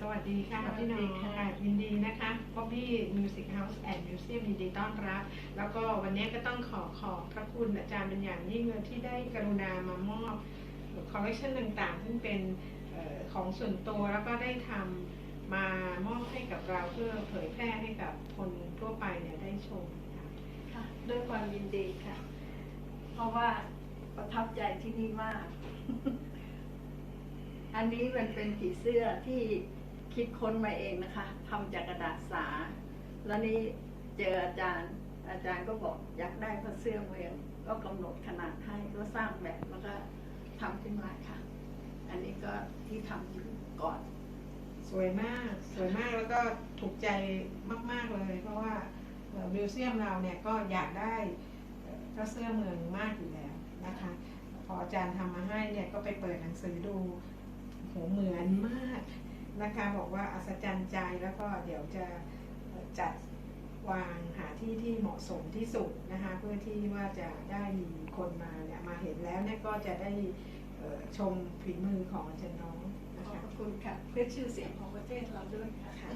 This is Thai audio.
สวัสดีค่ะสวัสดีพี่น้องค่ะค่ะยินดีนะคะบ๊อบบี้มิวสิกเฮาส์แอนด์มิวเซียมยินดีต้อนรับ แล้วก็วันนี้ก็ต้องขอขอบพระคุณอาจารย์เป็นอย่างยิ่งเลยที่ได้กรุณามามอบคอลเลคชันต่างๆ ซึ่งเป็นเอ่อของส่วนตัวแล้วก็ได้ทำมามอบให้กับเราเพื่อเผยแพร่ให้กับคนทั่วไปเนี่ยได้ชมค่ะค่ะด้วยความยินดีค่ะ เพราะว่าประทับใจที่นี่มากอันนี้มันเป็นผีเสื้อที่ คิดค้นมาเองนะคะทำจากกระดาษสา แล้วนี่เจออาจารย์ อาจารย์ก็บอกอยากได้ผ้าเสื้อเมือง ก็กำหนดขนาดให้ก็สร้างแบบแล้วก็ทำขึ้นมาค่ะ อันนี้ก็ที่ทำอยู่ก่อน สวยมาก สวยมากแล้วก็ถูกใจมาก ๆเลย เพราะว่ามิวเซียมเราเนี่ยก็อยากได้เอ่อพระเสื้อเมืองมากอยู่แล้วนะคะ พออาจารย์ทำมาให้เนี่ยก็ไปเปิดหนังสือดูโหเหมือน นะคะบอกว่าอัศจรรย์ใจแล้วก็เดี๋ยวจะเอ่อจัดวางหาที่ที่เหมาะสมที่สุดนะคะเพื่อที่ว่าจะได้มีคนมาเนี่ยมาเห็นแล้วเนี่ยก็จะได้เอ่อชมฝีมือของอาจารย์น้องขนะอบคะพระคุณค่ะเพื่อชื่อเสียงของประเทศเราด้วยค่ะค่ะ